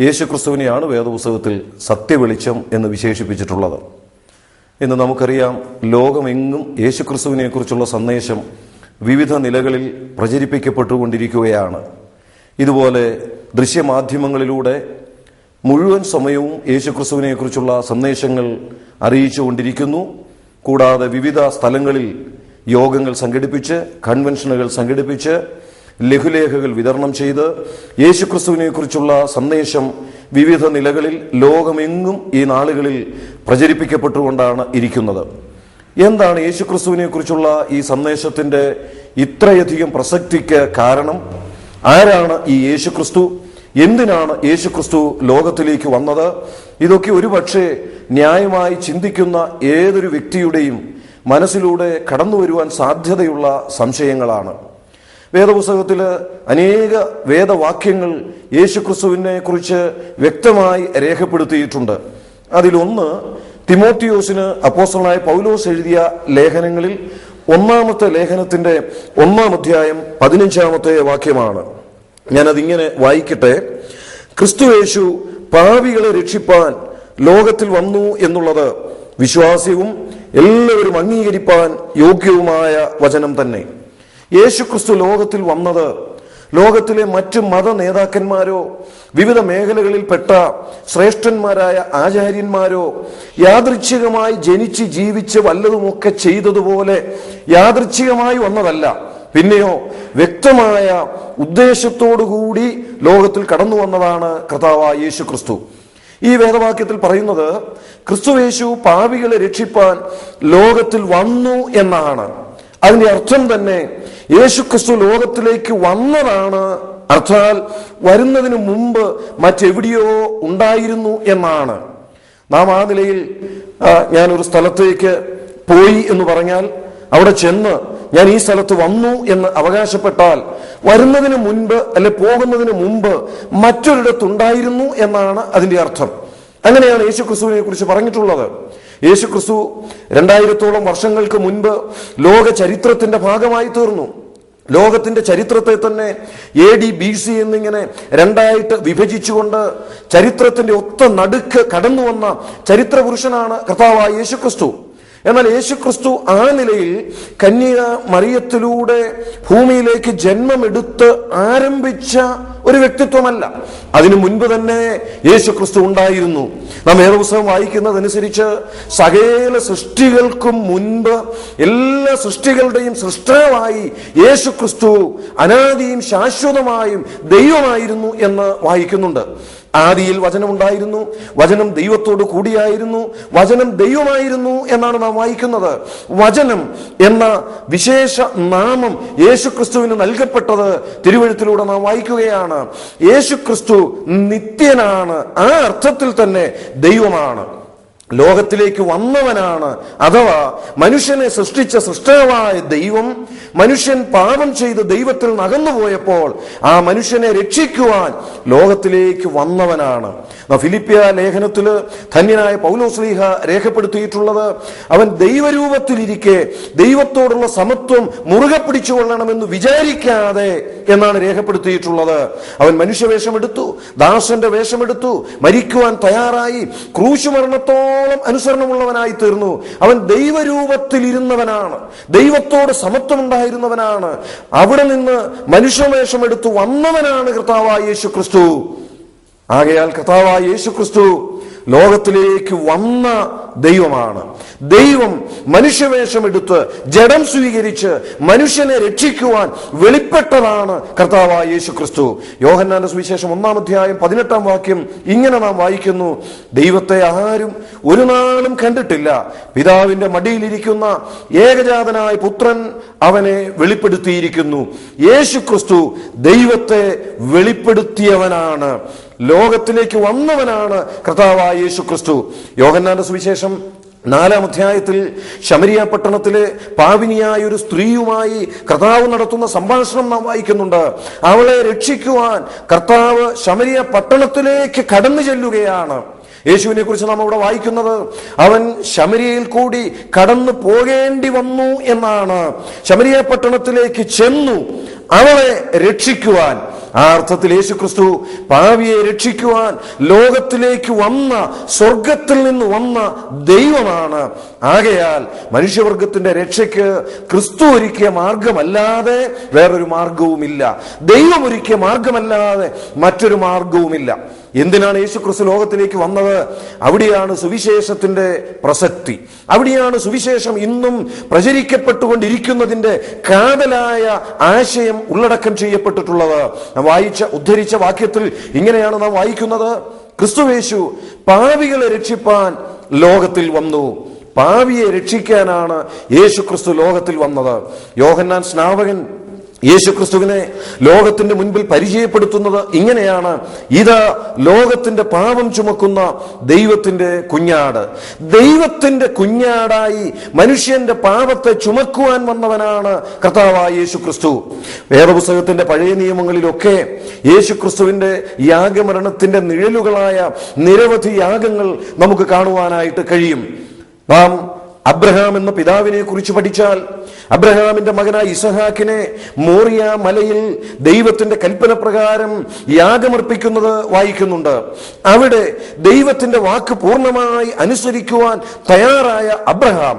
യേശുക്രിസ്തുവിനെയാണ് വേദപുസ്തകത്തിൽ സത്യവെളിച്ചം എന്ന് വിശേഷിപ്പിച്ചിട്ടുള്ളത്. ഇന്ന് നമുക്കറിയാം ലോകമെങ്ങും യേശുക്രിസ്തുവിനെ ക്രിസ്തുവിനെക്കുറിച്ചുള്ള സന്ദേശം വിവിധ നിലകളിൽ പ്രചരിപ്പിക്കപ്പെട്ടുകൊണ്ടിരിക്കുകയാണ്. ഇതുപോലെ ദൃശ്യമാധ്യമങ്ങളിലൂടെ മുഴുവൻ സമയവും യേശുക്രിസ്തുവിനെ കുറിച്ചുള്ള സന്ദേശങ്ങൾ അറിയിച്ചുകൊണ്ടിരിക്കുന്നു. കൂടാതെ വിവിധ സ്ഥലങ്ങളിൽ യോഗങ്ങൾ സംഘടിപ്പിച്ച് കൺവെൻഷനുകൾ സംഘടിപ്പിച്ച് ലഘുലേഖകൾ വിതരണം ചെയ്ത് യേശുക്രിസ്തുവിനെ കുറിച്ചുള്ള സന്ദേശം വിവിധ നിലകളിൽ ലോകമെങ്ങും ഈ നാളുകളിൽ പ്രചരിപ്പിക്കപ്പെട്ടുകൊണ്ടാണ് ഇരിക്കുന്നത്. എന്താണ് യേശുക്രിസ്തുവിനെ കുറിച്ചുള്ള ഈ സന്ദേശത്തിന്റെ ഇത്രയധികം പ്രസക്തിക്ക് കാരണം? ആരാണ് ഈ യേശുക്രിസ്തു? എന്തിനാണ് യേശുക്രിസ്തു ലോകത്തിലേക്ക് വന്നത്? ഇതൊക്കെ ഒരുപക്ഷെ ന്യായമായി ചിന്തിക്കുന്ന ഏതൊരു വ്യക്തിയുടെയും മനസ്സിലൂടെ കടന്നു വരുവാൻ സാധ്യതയുള്ള സംശയങ്ങളാണ്. വേദപുസ്തകത്തിൽ അനേക വേദവാക്യങ്ങൾ യേശുക്രിസ്തുവിനെ കുറിച്ച് വ്യക്തമായി രേഖപ്പെടുത്തിയിട്ടുണ്ട്. അതിലൊന്ന് തിമോത്തിയോസിന് അപ്പോസ്റ്റലായ പൗലോസ് എഴുതിയ ലേഖനങ്ങളിൽ ഒന്നാമത്തെ ലേഖനത്തിന്റെ ഒന്നാം അധ്യായം പതിനഞ്ചാമത്തെ വാക്യമാണ്. ഞാനതിങ്ങനെ വായിക്കട്ടെ. ക്രിസ്തുയേശു പാവികളെ രക്ഷിപ്പാൻ ലോകത്തിൽ വന്നു എന്നുള്ളത് വിശ്വാസ്യവും എല്ലാവരും അംഗീകരിപ്പാൻ യോഗ്യവുമായ വചനം തന്നെ. യേശുക്രിസ്തു ലോകത്തിൽ വന്നത് ലോകത്തിലെ മറ്റ് മത നേതാക്കന്മാരോ വിവിധ മേഖലകളിൽപ്പെട്ട ശ്രേഷ്ഠന്മാരായ ആചാര്യന്മാരോ യാദൃച്ഛികമായി ജനിച്ച് ജീവിച്ച് വല്ലതുമൊക്കെ ചെയ്തതുപോലെ യാദൃച്ഛികമായി വന്നതല്ല. പിന്നെയോ വ്യക്തമായ ഉദ്ദേശത്തോടുകൂടി ലോകത്തിൽ കടന്നു വന്നതാണ് കർത്താവ് യേശു ക്രിസ്തു ഈ വേദവാക്യത്തിൽ പറയുന്നത് ക്രിസ്തുവേശു പാവികളെ രക്ഷിപ്പാൻ ലോകത്തിൽ വന്നു എന്നാണ്. അതിന്റെ അർത്ഥം തന്നെ യേശു ക്രിസ്തു ലോകത്തിലേക്ക് വന്നതാണ്. അർത്ഥാൽ വരുന്നതിന് മുമ്പ് മറ്റെവിടെയോ ഉണ്ടായിരുന്നു എന്നാണ്. നാം ആ നിലയിൽ ഞാനൊരു സ്ഥലത്തേക്ക് പോയി എന്ന് പറഞ്ഞാൽ അവിടെ ചെന്ന് ഞാൻ ഈ സ്ഥലത്ത് വന്നു എന്ന് അവകാശപ്പെട്ടാൽ വരുന്നതിന് മുൻപ് അല്ലെ പോകുന്നതിന് മുമ്പ് മറ്റൊരിടത്തുണ്ടായിരുന്നു എന്നാണ് അതിന്റെ അർത്ഥം. അങ്ങനെയാണ് യേശു ക്രിസ്തുവിനെ കുറിച്ച് പറഞ്ഞിട്ടുള്ളത്. യേശു ക്രിസ്തു രണ്ടായിരത്തോളം വർഷങ്ങൾക്ക് മുൻപ് ലോക ചരിത്രത്തിന്റെ ഭാഗമായി തീർന്നു. ലോകത്തിന്റെ ചരിത്രത്തെ തന്നെ എ ഡി ബി സി എന്നിങ്ങനെ രണ്ടായിട്ട് വിഭജിച്ചുകൊണ്ട് ചരിത്രത്തിന്റെ ഒത്ത നടുക്ക് കടന്നു വന്ന ചരിത്ര പുരുഷനാണ് കർത്താവായ യേശു ക്രിസ്തു എന്നാൽ യേശുക്രിസ്തു ആ നിലയിൽ കന്യക മറിയത്തിലൂടെ ഭൂമിയിലേക്ക് ജന്മമെടുത്ത് ആരംഭിച്ച ഒരു വ്യക്തിത്വമല്ല. അതിനു മുൻപ് തന്നെ യേശു ക്രിസ്തു ഉണ്ടായിരുന്നു. നാം വേദപുസ്തകം വായിക്കുന്നതനുസരിച്ച് സകല സൃഷ്ടികൾക്കും മുൻപ് എല്ലാ സൃഷ്ടികളുടെയും സൃഷ്ടാവായി യേശു ക്രിസ്തു അനാദിയും ശാശ്വതമായും ദൈവമായിരുന്നു എന്ന് വായിക്കുന്നുണ്ട്. ആദിയിൽ വചനം ഉണ്ടായിരുന്നു വചനം ദൈവത്തോട് കൂടിയായിരുന്നു. വചനം ദൈവമായിരുന്നു എന്നാണ് നാം വായിക്കുന്നത്. വചനം എന്ന വിശേഷ നാമം യേശുക്രിസ്തുവിന് നൽകപ്പെട്ടത് തിരുവഴുത്തിലൂടെ നാം വായിക്കുകയാണ്. യേശുക്രിസ്തു നിത്യനാണ്. ആ അർത്ഥത്തിൽ തന്നെ ദൈവമാണ്. ലോകത്തിലേക്ക് വന്നവനാണ് അഥവാ മനുഷ്യനെ സൃഷ്ടിച്ച സൃഷ്ടാവായ ദൈവം മനുഷ്യൻ പാപം ചെയ്ത് ദൈവത്തിൽ നകന്നുപോയപ്പോൾ ആ മനുഷ്യനെ രക്ഷിക്കുവാൻ ലോകത്തിലേക്ക് വന്നവനാണ്. ഫിലിപ്പിയ ലേഖനത്തിൽ ധന്യനായ പൗലോസ്ലീഹ രേഖപ്പെടുത്തിയിട്ടുള്ളത് അവൻ ദൈവരൂപത്തിലിരിക്കെ ദൈവത്തോടുള്ള സമത്വം മുറുകെ പിടിച്ചുകൊള്ളണമെന്ന് വിചാരിക്കാതെ എന്നാണ് രേഖപ്പെടുത്തിയിട്ടുള്ളത്. അവൻ മനുഷ്യവേഷമെടുത്തു ദാസന്റെ വേഷമെടുത്തു മരിക്കുവാൻ തയ്യാറായി ക്രൂശുമരണത്തോളം അനുസരണമുള്ളവനായി തീർന്നു. അവൻ ദൈവരൂപത്തിലിരുന്നവനാണ്. ദൈവത്തോട് സമത്വമുണ്ടായിരുന്നവനാണ് അവിടെ നിന്ന് മനുഷ്യവേഷം എടുത്തു വന്നവനാണ് കർത്താവായ യേശു ക്രിസ്തു ആകയാൽ കർത്താവായ യേശു ക്രിസ്തു ലോകത്തിലേക്ക് വന്ന ദൈവമാണ്. ദൈവം മനുഷ്യവേഷമെടുത്ത് ജഡം സ്വീകരിച്ച് മനുഷ്യനെ രക്ഷിക്കുവാൻ വെളിപ്പെട്ടതാണ് കർത്താവായ യേശു ക്രിസ്തു യോഹന്നാന്റെ സുവിശേഷം ഒന്നാം അധ്യായം പതിനെട്ടാം വാക്യം ഇങ്ങനെ നാം വായിക്കുന്നു. ദൈവത്തെ ആരും ഒരു നാളും കണ്ടിട്ടില്ല. പിതാവിന്റെ മടിയിലിരിക്കുന്ന ഏകജാതനായ പുത്രൻ അവനെ വെളിപ്പെടുത്തിയിരിക്കുന്നു. യേശു ക്രിസ്തു ദൈവത്തെ വെളിപ്പെടുത്തിയവനാണ്. ലോകത്തിലേക്ക് വന്നവനാണ് കർത്താവായ യേശു ക്രിസ്തു യോഹന്നാന്റെ സുവിശേഷം നാലാം അധ്യായത്തിൽ ശമരിയ പട്ടണത്തിലെ പാവിനിയായ ഒരു സ്ത്രീയുമായി കർത്താവ് നടത്തുന്ന സംഭാഷണം നാം വായിക്കുന്നുണ്ട്. അവളെ രക്ഷിക്കുവാൻ കർത്താവ് ശമരിയ പട്ടണത്തിലേക്ക് കടന്നു ചെല്ലുകയാണ്. യേശുവിനെ കുറിച്ച് നാം അവിടെ വായിക്കുന്നത് അവൻ ശമരിയയിൽ കൂടി കടന്നു പോകേണ്ടി വന്നു എന്നാണ്. ശമരിയ പട്ടണത്തിലേക്ക് ചെന്നു അവളെ രക്ഷിക്കുവാൻ. ആ അർത്ഥത്തിൽ യേശു ക്രിസ്തു പാവിയെ രക്ഷിക്കുവാൻ ലോകത്തിലേക്ക് വന്ന സ്വർഗത്തിൽ നിന്ന് വന്ന ദൈവമാണ്. ആകയാൽ മനുഷ്യവർഗത്തിന്റെ രക്ഷയ്ക്ക് ക്രിസ്തു ഒരുക്കിയ മാർഗമല്ലാതെ വേറൊരു മാർഗവുമില്ല. ദൈവം ഒരുക്കിയ മാർഗമല്ലാതെ മറ്റൊരു മാർഗവുമില്ല. എന്തിനാണ് യേശു ക്രിസ്തു ലോകത്തിലേക്ക് വന്നത്? അവിടെയാണ് സുവിശേഷത്തിന്റെ പ്രസക്തി. അവിടെയാണ് സുവിശേഷം ഇന്നും പ്രചരിക്കപ്പെട്ടുകൊണ്ടിരിക്കുന്നതിന്റെ കാതലായ ആശയം ഉള്ളടക്കം ചെയ്യപ്പെട്ടിട്ടുള്ളത്. വായിച്ച ഉദ്ധരിച്ച വാക്യത്തിൽ ഇങ്ങനെയാണ് നാം വായിക്കുന്നത്. ക്രിസ്തുവേശു പാവികളെ രക്ഷിപ്പാൻ ലോകത്തിൽ വന്നു. പാവിയെ രക്ഷിക്കാനാണ് യേശു ക്രിസ്തു ലോകത്തിൽ വന്നത്. യോഹന്നാൻ സ്നാപകൻ യേശു ക്രിസ്തുവിനെ ലോകത്തിന്റെ മുൻപിൽ പരിചയപ്പെടുത്തുന്നത് ഇങ്ങനെയാണ്. ഇത് ലോകത്തിന്റെ പാപം ചുമക്കുന്ന ദൈവത്തിന്റെ കുഞ്ഞാട്. ദൈവത്തിന്റെ കുഞ്ഞാടായി മനുഷ്യന്റെ പാപത്തെ ചുമക്കുവാൻ വന്നവനാണ് കർത്താവായ യേശു ക്രിസ്തു വേദപുസ്തകത്തിന്റെ പഴയ നിയമങ്ങളിലൊക്കെ യേശു ക്രിസ്തുവിന്റെ യാഗമരണത്തിന്റെ നിഴലുകളായ നിരവധി യാഗങ്ങൾ നമുക്ക് കാണുവാനായിട്ട് കഴിയും. നാം അബ്രഹാം എന്ന പിതാവിനെ കുറിച്ച് പഠിച്ചാൽ അബ്രഹാമിന്റെ മകനായ ഇസഹാക്കിനെ മോറിയ മലയിൽ ദൈവത്തിന്റെ കൽപ്പന പ്രകാരം യാഗമർപ്പിക്കുന്നത് വായിക്കുന്നുണ്ട്. അവിടെ ദൈവത്തിന്റെ വാക്ക് പൂർണമായി അനുസരിക്കുവാൻ തയ്യാറായ അബ്രഹാം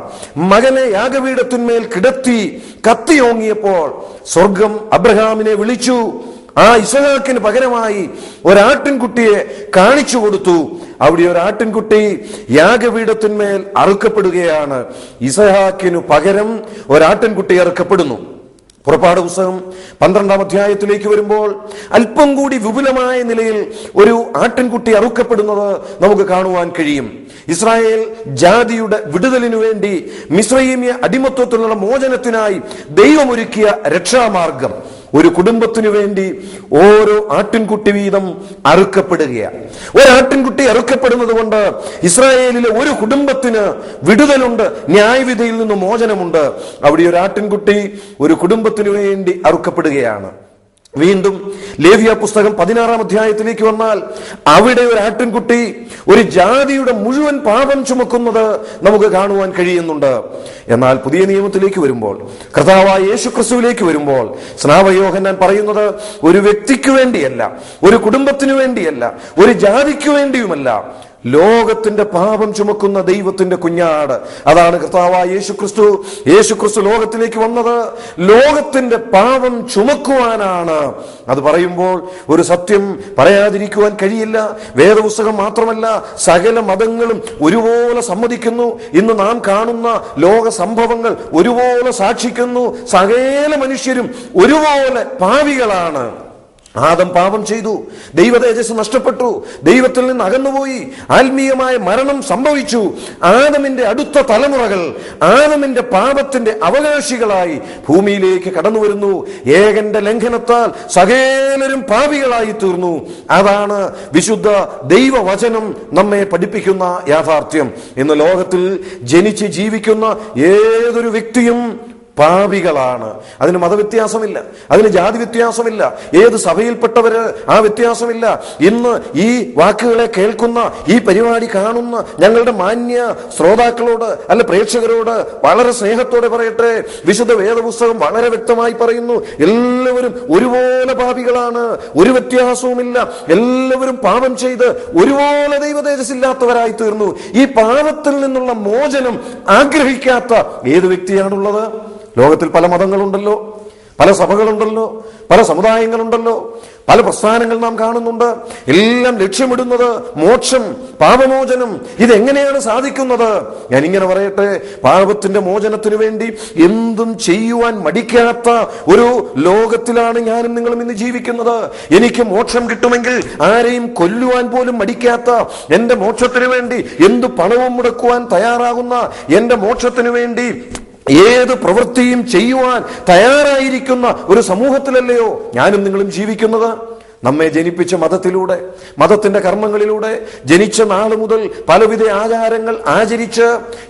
മകനെ യാഗപീഠത്തിന്മേൽ കിടത്തി കത്തിയോങ്ങിയപ്പോൾ സ്വർഗം അബ്രഹാമിനെ വിളിച്ചു. ആ ഇസഹാക്കിന് പകരമായി ഒരാട്ടിൻകുട്ടിയെ കാണിച്ചു കൊടുത്തു. അവിടെ ഒരു ആട്ടിൻകുട്ടി യാഗപീഠത്തിന്മേൽ അറുക്കപ്പെടുകയാണ്. ഇസഹാക്കിനു പകരം ഒരാട്ടിൻകുട്ടി അറുക്കപ്പെടുന്നു. പുറപ്പാട് പുസ്തകം പന്ത്രണ്ടാം അധ്യായത്തിലേക്ക് വരുമ്പോൾ അല്പം കൂടി വിപുലമായ നിലയിൽ ഒരു ആട്ടിൻകുട്ടി അറുക്കപ്പെടുന്നത് നമുക്ക് കാണുവാൻ കഴിയും. ഇസ്രായേൽ ജാതിയുടെ വിടുതലിനു വേണ്ടി മിശ്രീമിയ അടിമത്വത്തിലുള്ള മോചനത്തിനായി ദൈവമൊരുക്കിയ രക്ഷാമാർഗം. ഒരു കുടുംബത്തിനു വേണ്ടി ഓരോ ആട്ടിൻകുട്ടി വീതം അറുക്കപ്പെടുകയാണ്. ഒരു ആട്ടിൻകുട്ടി അറുക്കപ്പെടുന്നത് കൊണ്ട് ഇസ്രായേലിലെ ഒരു കുടുംബത്തിന് വിടുതലുണ്ട് ന്യായവിധിയിൽ നിന്ന് മോചനമുണ്ട്. അവിടെ ഒരു ആട്ടിൻകുട്ടി ഒരു കുടുംബത്തിനു വേണ്ടി അറുക്കപ്പെടുകയാണ്. വീണ്ടും ലേവിയ പുസ്തകം പതിനാറാം അധ്യായത്തിലേക്ക് വന്നാൽ അവിടെ ഒരു ആട്ടിൻകുട്ടി ഒരു ജാതിയുടെ മുഴുവൻ പാപം ചുമക്കുന്നത് നമുക്ക് കാണുവാൻ കഴിയുന്നുണ്ട്. എന്നാൽ പുതിയ നിയമത്തിലേക്ക് വരുമ്പോൾ കർത്താവായ യേശു ക്രിസ്തുവിലേക്ക് വരുമ്പോൾ സ്നാവയോഹന്നാൻ പറയുന്നത് ഒരു വ്യക്തിക്ക് വേണ്ടിയല്ല ഒരു കുടുംബത്തിനു വേണ്ടിയല്ല ഒരു ജാതിക്ക് വേണ്ടിയുമല്ല. ലോകത്തിന്റെ പാപം ചുമക്കുന്ന ദൈവത്തിന്റെ കുഞ്ഞാട്. അതാണ് കർത്താവായ യേശു ക്രിസ്തു യേശു ക്രിസ്തു ലോകത്തിലേക്ക് വന്നത് ലോകത്തിന്റെ പാപം ചുമക്കുവാനാണ്. അത് പറയുമ്പോൾ ഒരു സത്യം പറയാതിരിക്കുവാൻ കഴിയില്ല. വേദപുസ്തകം മാത്രമല്ല സകല മതങ്ങളും ഒരുപോലെ സമ്മതിക്കുന്നു. ഇന്ന് നാം കാണുന്ന ലോക സംഭവങ്ങൾ ഒരുപോലെ സാക്ഷിക്കുന്നു. സകല മനുഷ്യരും ഒരുപോലെ പാവികളാണ്. ആദം പാപം ചെയ്തു. ദൈവ തേജസ് നഷ്ടപ്പെട്ടു. ദൈവത്തിൽ നിന്ന് അകന്നുപോയി. ആത്മീയമായ മരണം സംഭവിച്ചു. ആദമിന്റെ അടുത്ത തലമുറകൾ ആദമിന്റെ പാപത്തിന്റെ അവകാശികളായി ഭൂമിയിലേക്ക് കടന്നു വരുന്നു. ഏകന്റെ ലംഘനത്താൽ സകേലരും പാപികളായി തീർന്നു. അതാണ് വിശുദ്ധ ദൈവവചനം നമ്മെ പഠിപ്പിക്കുന്ന യാഥാർത്ഥ്യം. ഇന്ന് ലോകത്തിൽ ജനിച്ച് ജീവിക്കുന്ന ഏതൊരു വ്യക്തിയും പാപികളാണ്. അതിന് മതവ്യത്യാസമില്ല. അതിന് ജാതി വ്യത്യാസമില്ല. ഏത് സഭയിൽപ്പെട്ടവര് ആ വ്യത്യാസമില്ല. ഇന്ന് ഈ വാക്കുകളെ കേൾക്കുന്ന ഈ പരിപാടി കാണുന്ന ഞങ്ങളുടെ മാന്യ ശ്രോതാക്കളോട് അല്ല പ്രേക്ഷകരോട് വളരെ സ്നേഹത്തോടെ പറയട്ടെ. വിശുദ്ധ വേദപുസ്തകം വളരെ വ്യക്തമായി പറയുന്നു എല്ലാവരും ഒരുപോലെ പാപികളാണ്. ഒരു വ്യത്യാസവുമില്ല. എല്ലാവരും പാപം ചെയ്ത് ഒരുപോലെ ദൈവതേജസ്സില്ലാത്തവരായി തീർന്നു. ഈ പാപത്തിൽ നിന്നുള്ള മോചനം ആഗ്രഹിക്കാത്ത ഏത് വ്യക്തിയാണുള്ളത്? ലോകത്തിൽ പല മതങ്ങളുണ്ടല്ലോ പല സഭകളുണ്ടല്ലോ പല സമുദായങ്ങളുണ്ടല്ലോ പല പ്രസ്ഥാനങ്ങൾ നാം കാണുന്നുണ്ട്. എല്ലാം ലക്ഷ്യമിടുന്നത് മോക്ഷം പാപമോചനം. ഇതെങ്ങനെയാണ് സാധിക്കുന്നത്? ഞാൻ ഇങ്ങനെ പറയട്ടെ പാപത്തിന്റെ മോചനത്തിന് വേണ്ടി എന്തും ചെയ്യുവാൻ മടിക്കാത്ത ഒരു ലോകത്തിലാണ് ഞാനും നിങ്ങളും ഇന്ന് ജീവിക്കുന്നത്. എനിക്ക് മോക്ഷം കിട്ടുമെങ്കിൽ ആരെയും കൊല്ലുവാൻ പോലും മടിക്കാത്ത എന്റെ മോക്ഷത്തിന് വേണ്ടി എന്തു പണവും മുടക്കുവാൻ തയ്യാറാകുന്ന എന്റെ മോക്ഷത്തിന് വേണ്ടി ഏത് പ്രവൃത്തിയും ചെയ്യുവാൻ തയ്യാറായിരിക്കുന്ന ഒരു സമൂഹത്തിലല്ലയോ ഞാനും നിങ്ങളും ജീവിക്കുന്നത്? നമ്മെ ജനിപ്പിച്ച മതത്തിലൂടെ മതത്തിന്റെ കർമ്മങ്ങളിലൂടെ ജനിച്ച നാൾ മുതൽ പലവിധ ആചാരങ്ങൾ ആചരിച്ച്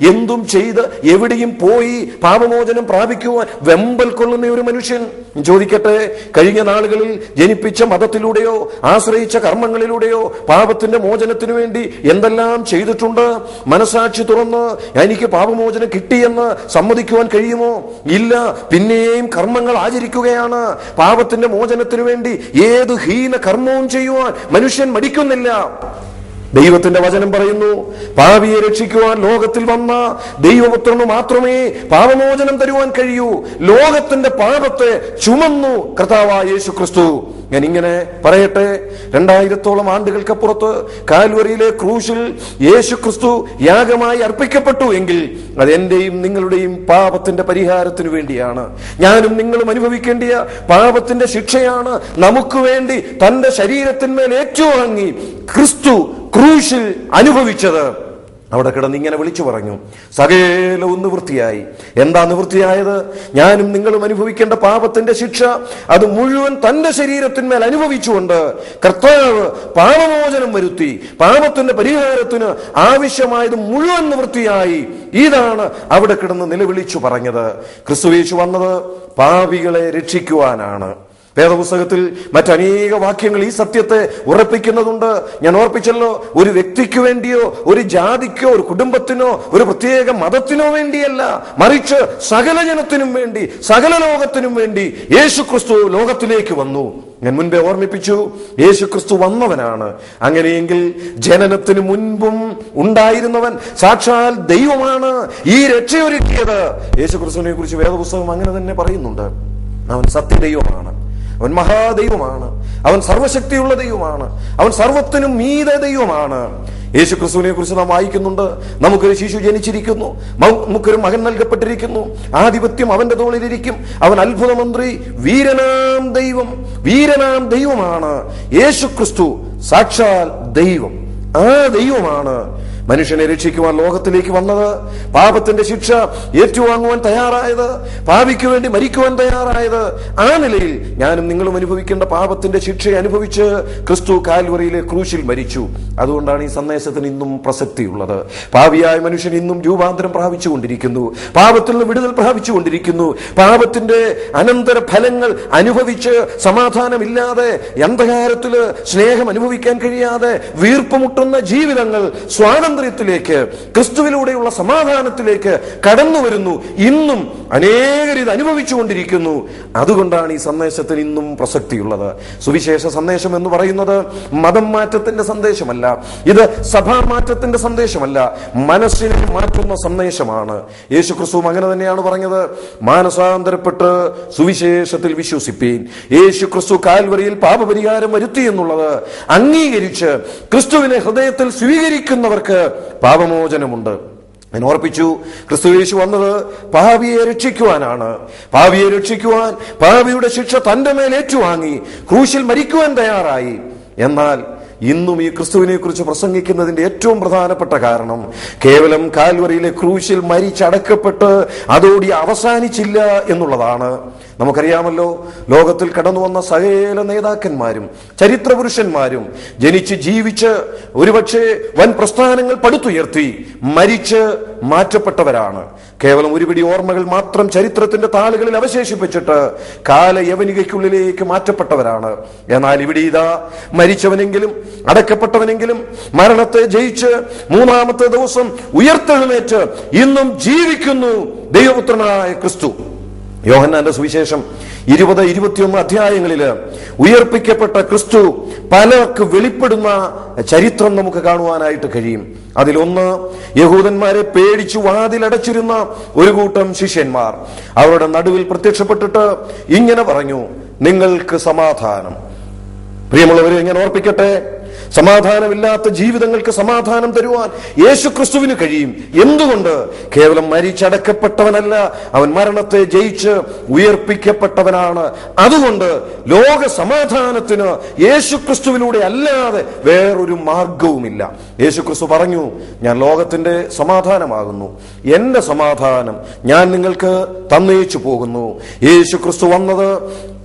എന്തും ചെയ്ത് എവിടെയും പോയി പാപമോചനം പ്രാപിക്കുവാൻ വെമ്പൽ കൊള്ളുന്ന ഒരു മനുഷ്യൻ. ചോദിക്കട്ടെ കഴിഞ്ഞ നാളുകളിൽ ജനിപ്പിച്ച മതത്തിലൂടെയോ ആശ്രയിച്ച കർമ്മങ്ങളിലൂടെയോ പാപത്തിന്റെ മോചനത്തിനു വേണ്ടി എന്തെല്ലാം ചെയ്തിട്ടുണ്ട്? മനസാക്ഷി തുറന്ന് എനിക്ക് പാപമോചനം കിട്ടിയെന്ന് സമ്മതിക്കുവാൻ കഴിയുമോ? ഇല്ല. പിന്നെയും കർമ്മങ്ങൾ ആചരിക്കുകയാണ്. പാപത്തിന്റെ മോചനത്തിനു വേണ്ടി ഏത് ഹീന കർമ്മവും ചെയ്യുവാൻ. മനുഷ്യൻ മടിക്കുന്നില്ല. ദൈവത്തിന്റെ വചനം പറയുന്നു പാപിയെ രക്ഷിക്കുവാൻ ലോകത്തിൽ വന്ന ദൈവപുത്രന് മാത്രമേ പാപമോചനം തരുവാൻ കഴിയൂ. ലോകത്തിന്റെ പാപത്തെ ചുമന്നു കർത്താവായ യേശു ക്രിസ്തു ഞാൻ ഇങ്ങനെ പറയട്ടെ രണ്ടായിരത്തോളം ആണ്ടുകൾക്കപ്പുറത്ത് കാൽവറിയിലെ ക്രൂശിൽ യേശു ക്രിസ്തു യാഗമായി അർപ്പിക്കപ്പെട്ടു എങ്കിൽ അത് എന്റെയും നിങ്ങളുടെയും പാപത്തിന്റെ പരിഹാരത്തിനു വേണ്ടിയാണ്. ഞാനും നിങ്ങളും അനുഭവിക്കേണ്ടിയ പാപത്തിന്റെ ശിക്ഷയാണ് നമുക്ക് വേണ്ടി തന്റെ ശരീരത്തിന്മേൽ ഏറ്റുവാങ്ങി ക്രിസ്തു ക്രൂശിൽ അനുഭവിച്ചത്. അവിടെ കിടന്ന് ഇങ്ങനെ വിളിച്ചു പറഞ്ഞു സകേലവും നിവൃത്തിയായി. എന്താ നിവൃത്തിയായത്? ഞാനും നിങ്ങളും അനുഭവിക്കേണ്ട പാപത്തിന്റെ ശിക്ഷ അത് മുഴുവൻ തന്റെ ശരീരത്തിന്മേൽ അനുഭവിച്ചുകൊണ്ട് കർത്താവ് പാപമോചനം വരുത്തി പാപത്തിന്റെ പരിഹാരത്തിന് ആവശ്യമായത് മുഴുവൻ നിവൃത്തിയായി. ഇതാണ് അവിടെ കിടന്ന് നിലവിളിച്ചു പറഞ്ഞത്. ക്രിസ്തുവേശു വന്നത് പാപികളെ രക്ഷിക്കുവാനാണ്. വേദപുസ്തകത്തിൽ മറ്റനേക വാക്യങ്ങൾ ഈ സത്യത്തെ ഉറപ്പിക്കുന്നതുണ്ട്. ഞാൻ ഓർപ്പിച്ചല്ലോ ഒരു വ്യക്തിക്ക് വേണ്ടിയോ ഒരു ജാതിക്കോ ഒരു കുടുംബത്തിനോ ഒരു പ്രത്യേക മതത്തിനോ വേണ്ടിയല്ല. മറിച്ച് സകല ജനത്തിനും വേണ്ടി സകല ലോകത്തിനും വേണ്ടി യേശു ക്രിസ്തു ലോകത്തിലേക്ക് വന്നു. ഞാൻ മുൻപേ ഓർമ്മിപ്പിച്ചു യേശു ക്രിസ്തു വന്നവനാണ്. അങ്ങനെയെങ്കിൽ ജനനത്തിന് മുൻപും ഉണ്ടായിരുന്നവൻ സാക്ഷാൽ ദൈവമാണ്. ഈ രക്ഷയൊരുക്കിയത്. യേശു ക്രിസ്തുവിനെ കുറിച്ച് വേദപുസ്തകം അങ്ങനെ തന്നെ പറയുന്നുണ്ട്. അവൻ സത്യദൈവമാണ്. അവൻ മഹാദൈവമാണ്. അവൻ സർവശക്തിയുള്ള ദൈവമാണ്. അവൻ സർവത്തിനും മീത ദൈവമാണ്. യേശു ക്രിസ്തുവിനെ കുറിച്ച് നാം വായിക്കുന്നുണ്ട്. നമുക്കൊരു ശിശു ജനിച്ചിരിക്കുന്നു. നമുക്കൊരു മകൻ നൽകപ്പെട്ടിരിക്കുന്നു. ആധിപത്യം അവന്റെ തോളിലിരിക്കും. അവൻ അത്ഭുതമന്ത്രി വീരനാം ദൈവം വീരനാം ദൈവമാണ്. യേശു ക്രിസ്തു സാക്ഷാൽ ദൈവം. ആ ദൈവമാണ്. മനുഷ്യനെ രക്ഷിക്കുവാൻ ലോകത്തിലേക്ക് വന്നത് പാപത്തിന്റെ ശിക്ഷ ഏറ്റുവാങ്ങുവാൻ തയ്യാറായത് പാപിക്ക് വേണ്ടി മരിക്കുവാൻ തയ്യാറായത്. ആ നിലയിൽ ഞാനും നിങ്ങളും അനുഭവിക്കേണ്ട പാപത്തിന്റെ ശിക്ഷ അനുഭവിച്ച് ക്രിസ്തു കാൽവറിയിലെ ക്രൂശിൽ മരിച്ചു. അതുകൊണ്ടാണ് ഈ സന്ദേശത്തിന് ഇന്നും പ്രസക്തിയുള്ളത്. പാവിയായ മനുഷ്യൻ ഇന്നും രൂപാന്തരം പ്രാപിച്ചുകൊണ്ടിരിക്കുന്നു. പാപത്തിൽ നിന്ന് വിടുതൽ പ്രാപിച്ചുകൊണ്ടിരിക്കുന്നു. പാപത്തിന്റെ അനന്തര ഫലങ്ങൾ അനുഭവിച്ച് സമാധാനമില്ലാതെ അന്ധകാരത്തിൽ സ്നേഹം അനുഭവിക്കാൻ കഴിയാതെ വീർപ്പുമുട്ടുന്ന ജീവിതങ്ങൾ സ്വാതന്ത്ര്യത്തിലേക്ക് ക്രിസ്തുവിലൂടെയുള്ള സമാധാനത്തിലേക്ക് കടന്നു വരുന്നു. ഇന്നും അനേകർ ഇത് അനുഭവിച്ചുകൊണ്ടിരിക്കുന്നു. അതുകൊണ്ടാണ് ഈ സന്ദേശത്തിന് ഇന്നും പ്രസക്തിയുള്ളത്. സുവിശേഷ സന്ദേശം എന്ന് പറയുന്നത് മതം മാറ്റത്തിന്റെ സന്ദേശമല്ല. ഇത് സഭാ മാറ്റത്തിന്റെ സന്ദേശമല്ല. മനസ്സിനെ മാറ്റുന്ന സന്ദേശമാണ്. യേശു ക്രിസ്തു അങ്ങനെ തന്നെയാണ് പറഞ്ഞത്. മാനസാന്തരപ്പെട്ട് സുവിശേഷത്തിൽ വിശ്വസിപ്പീൻ. യേശു ക്രിസ്തു കാൽവരിയിൽ പാപപരിഹാരം വരുത്തി എന്നുള്ളത് അംഗീകരിച്ച് ക്രിസ്തുവിനെ ഹൃദയത്തിൽ സ്വീകരിക്കുന്നവർക്ക് പാപമോചനമുണ്ട്. ഞാൻ ഓർപ്പിച്ചു ക്രിസ്തുയേശു വന്നത് പാവിയെ രക്ഷിക്കുവാനാണ്. പാവിയെ രക്ഷിക്കുവാൻ പാവിയുടെ ശിക്ഷ തന്റെ മേൽ ഏറ്റുവാങ്ങി ക്രൂശിൽ മരിക്കുവാൻ തയ്യാറായി. എന്നാൽ ഇന്നും ഈ ക്രിസ്തുവിനെ കുറിച്ച് പ്രസംഗിക്കുന്നതിന്റെ ഏറ്റവും പ്രധാനപ്പെട്ട കാരണം കേവലം കാൽവറിയിലെ ക്രൂശിൽ മരിച്ചടക്കപ്പെട്ട് അതോടി അവസാനിച്ചില്ല എന്നുള്ളതാണ്. നമുക്കറിയാമല്ലോ ലോകത്തിൽ കടന്നു വന്ന സകല നേതാക്കന്മാരും ചരിത്ര പുരുഷന്മാരും ജനിച്ച് ജീവിച്ച് ഒരുപക്ഷെ വൻ പ്രസ്ഥാനങ്ങൾ പടുത്തുയർത്തി മരിച്ച് മാറ്റപ്പെട്ടവരാണ്. കേവലം ഒരുപിടി ഓർമ്മകൾ മാത്രം ചരിത്രത്തിന്റെ താളുകളിൽ അവശേഷിപ്പിച്ചിട്ട് കാലയവനികയ്ക്കുള്ളിലേക്ക് മാറ്റപ്പെട്ടവരാണ്. എന്നാൽ ഇവിടെ ഇതാ മരിച്ചവനെങ്കിലും അടക്കപ്പെട്ടവനെങ്കിലും മരണത്തെ ജയിച്ച് മൂന്നാമത്തെ ദിവസം ഉയർത്തെഴുന്നേറ്റ് ഇന്നും ജീവിക്കുന്നു ദൈവപുത്രനായ ക്രിസ്തു. യോഹന്നാന്റെ സുവിശേഷം ഇരുപത് ഇരുപത്തിയൊന്ന് അധ്യായങ്ങളിൽ ഉയർപ്പിക്കപ്പെട്ട ക്രിസ്തു പലർക്ക് വെളിപ്പെടുന്ന ചരിത്രം നമുക്ക് കാണുവാനായിട്ട് കഴിയും. അതിലൊന്ന് യഹൂദന്മാരെ പേടിച്ചു വാതിലടച്ചിരുന്ന ഒരു കൂട്ടം ശിഷ്യന്മാർ. അവരുടെ നടുവിൽ പ്രത്യക്ഷപ്പെട്ടിട്ട് ഇങ്ങനെ പറഞ്ഞു നിങ്ങൾക്ക് സമാധാനം. പ്രിയമുള്ളവരെ ഞാൻ ഓർപ്പിക്കട്ടെ സമാധാനമില്ലാത്ത ജീവിതങ്ങൾക്ക് സമാധാനം തരുവാൻ യേശു ക്രിസ്തുവിന് കഴിയും. എന്തുകൊണ്ട്? കേവലം മരിച്ചടക്കപ്പെട്ടവനല്ല. അവൻ മരണത്തെ ജയിച്ച് ഉയർപ്പിക്കപ്പെട്ടവനാണ്. അതുകൊണ്ട് ലോക സമാധാനത്തിന് യേശു ക്രിസ്തുവിലൂടെ അല്ലാതെ വേറൊരു മാർഗവുമില്ല. യേശു ക്രിസ്തു പറഞ്ഞു ഞാൻ ലോകത്തിന്റെ സമാധാനമാകുന്നു. എന്റെ സമാധാനം ഞാൻ നിങ്ങൾക്ക് തന്നയിച്ചു പോകുന്നു. യേശു ക്രിസ്തു വന്നത്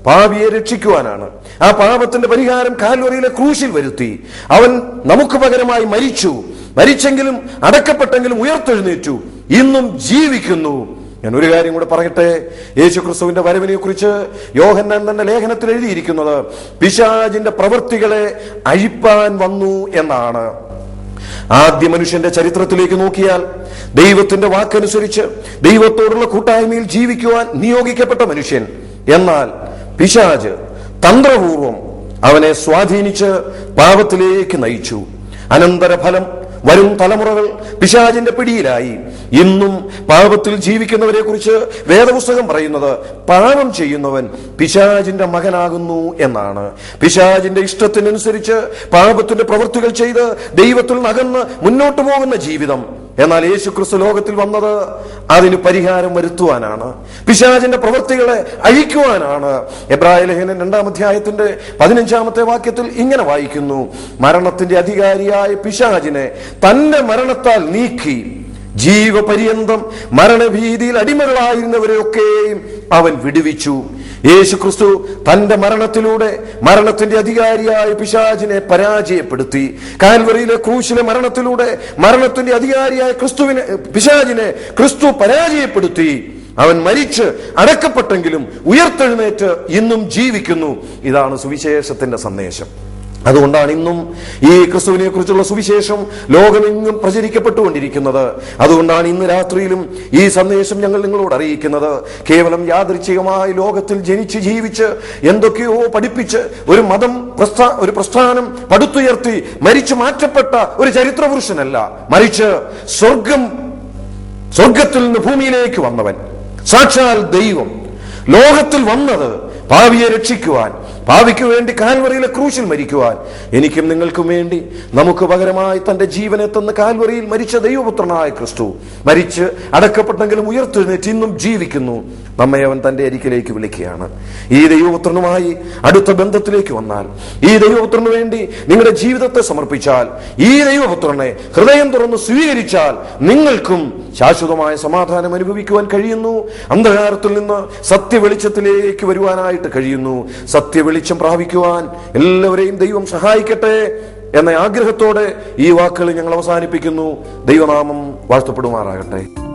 പാപിയെ രക്ഷിക്കുവാനാണ്. ആ പാപത്തിന്റെ പരിഹാരം കാൽവറിയിലെ ക്രൂശിൽ വരുത്തി. അവൻ നമുക്ക് പകരമായി മരിച്ചു. മരിച്ചെങ്കിലും അടക്കപ്പെട്ടെങ്കിലും ഉയർത്തെഴുന്നേറ്റു. ഇന്നും ജീവിക്കുന്നു. ഞാൻ ഒരു കാര്യം കൂടെ പറയട്ടെ? യേശു ക്രിസ്തുവിന്റെ വരവിനെ കുറിച്ച് യോഹന്നാൻ തന്നെ ലേഖനത്തിൽ എഴുതിയിരിക്കുന്നത് പിശാജിന്റെ പ്രവൃത്തികളെ അഴിപ്പാൻ വന്നു എന്നാണ്. ആദ്യ മനുഷ്യന്റെ ചരിത്രത്തിലേക്ക് നോക്കിയാൽ ദൈവത്തിന്റെ വാക്കനുസരിച്ച് ദൈവത്തോടുള്ള കൂട്ടായ്മയിൽ ജീവിക്കുവാൻ നിയോഗിക്കപ്പെട്ട മനുഷ്യൻ. എന്നാൽ പിശാജ് തന്ത്രപൂർവം അവനെ സ്വാധീനിച്ച് പാപത്തിലേക്ക് നയിച്ചു. അനന്തരഫലം വരും തലമുറകൾ പിശാജിന്റെ പിടിയിലായി. ഇന്നും പാപത്തിൽ ജീവിക്കുന്നവരെ കുറിച്ച് വേദപുസ്തകം പറയുന്നത് പാപം ചെയ്യുന്നവൻ പിശാജിന്റെ മകനാകുന്നു എന്നാണ്. പിശാജിന്റെ ഇഷ്ടത്തിനനുസരിച്ച് പാപത്തിന്റെ പ്രവൃത്തികൾ ചെയ്ത് ദൈവത്തിൽ നകന്ന് മുന്നോട്ടു പോകുന്ന ജീവിതം എന്നാൽ യേശു ക്രിസ്തു ലോകത്തിൽ വന്നത് അതിന് പരിഹാരം വരുത്തുവാനാണ്. പിശാചിന്റെ പ്രവൃത്തികളെ അഴിക്കുവാനാണ്. എബ്രാഹിം ലേഖനൻ രണ്ടാം അധ്യായത്തിന്റെ പതിനഞ്ചാമത്തെ വാക്യത്തിൽ ഇങ്ങനെ വായിക്കുന്നു. മരണത്തിന്റെ അധികാരിയായ പിശാചിനെ തന്റെ മരണത്താൽ നീക്കി. ജീവപര്യന്തം മരണഭീതിയിൽ അടിമകളായിരുന്നവരെയൊക്കെയും അവൻ വിടുവിച്ചു. യേശു ക്രിസ്തു തന്റെ മരണത്തിലൂടെ മരണത്തിന്റെ അധികാരിയായ പിശാചിനെ പരാജയപ്പെടുത്തി. കാൽവറിയിലെ ക്രൂശിലെ മരണത്തിലൂടെ മരണത്തിന്റെ അധികാരിയായ ക്രിസ്തുവിനെ പിശാചിനെ ക്രിസ്തു പരാജയപ്പെടുത്തി. അവൻ മരിച്ച് അടക്കപ്പെട്ടെങ്കിലും ഉയർത്തെഴുന്നേറ്റ് ഇന്നും ജീവിക്കുന്നു. ഇതാണ് സുവിശേഷത്തിന്റെ സന്ദേശം. അതുകൊണ്ടാണ് ഇന്നും ഈ ക്രിസ്തുവിനെ കുറിച്ചുള്ള സുവിശേഷം ലോകമെങ്ങും പ്രചരിക്കപ്പെട്ടുകൊണ്ടിരിക്കുന്നത്. അതുകൊണ്ടാണ് ഇന്ന് രാത്രിയിലും ഈ സന്ദേശം ഞങ്ങൾ നിങ്ങളോട് അറിയിക്കുന്നത്. കേവലം യാദൃച്ഛികമായി ലോകത്തിൽ ജനിച്ച് ജീവിച്ച് എന്തൊക്കെയോ പഠിപ്പിച്ച് ഒരു മതം ഒരു പ്രസ്ഥാനം പടുത്തുയർത്തി മരിച്ചു മാറ്റപ്പെട്ട ഒരു ചരിത്ര പുരുഷനല്ല മറിച്ച് സ്വർഗം സ്വർഗത്തിൽ നിന്ന് ഭൂമിയിലേക്ക് വന്നവൻ. സാക്ഷാൽ ദൈവം. ലോകത്തിൽ വന്നത് ഭാവിയെ രക്ഷിക്കുവാൻ ഭാവിക്ക് വേണ്ടി കാൽവറിയിലെ ക്രൂശിൽ മരിക്കുവാൻ എനിക്കും നിങ്ങൾക്കും വേണ്ടി നമുക്ക് പകരമായി തന്റെ ജീവനെ തന്ന് കാൽവറിയിൽ മരിച്ച ദൈവപുത്രനായ ക്രിസ്തു മരിച്ച് അടക്കപ്പെട്ടെങ്കിലും ഉയർത്തെഴുന്നേറ്റ് ഇന്നും ജീവിക്കുന്നു. നമ്മെ അവൻ തന്റെ അരികിലേക്ക് വിളിക്കുകയാണ്. ഈ ദൈവപുത്രനുമായി അടുത്ത ബന്ധത്തിലേക്ക് വന്നാൽ ഈ ദൈവപുത്രന് വേണ്ടി നിങ്ങളുടെ ജീവിതത്തെ സമർപ്പിച്ചാൽ ഈ ദൈവപുത്രനെ ഹൃദയം തുറന്ന് സ്വീകരിച്ചാൽ നിങ്ങൾക്കും ശാശ്വതമായ സമാധാനം അനുഭവിക്കുവാൻ കഴിയുന്നു. അന്ധകാരത്തിൽ നിന്ന് സത്യവെളിച്ചത്തിലേക്ക് വരുവാനായിട്ട് കഴിയുന്നു. സത്യവെളിച്ചം പ്രാപിക്കുവാൻ എല്ലാവരെയും ദൈവം സഹായിക്കട്ടെ എന്ന ആഗ്രഹത്തോടെ ഈ വാക്കുകൾ ഞങ്ങൾ അവസാനിപ്പിക്കുന്നു. ദൈവനാമം വാഴ്ത്തപ്പെടുമാറാകട്ടെ.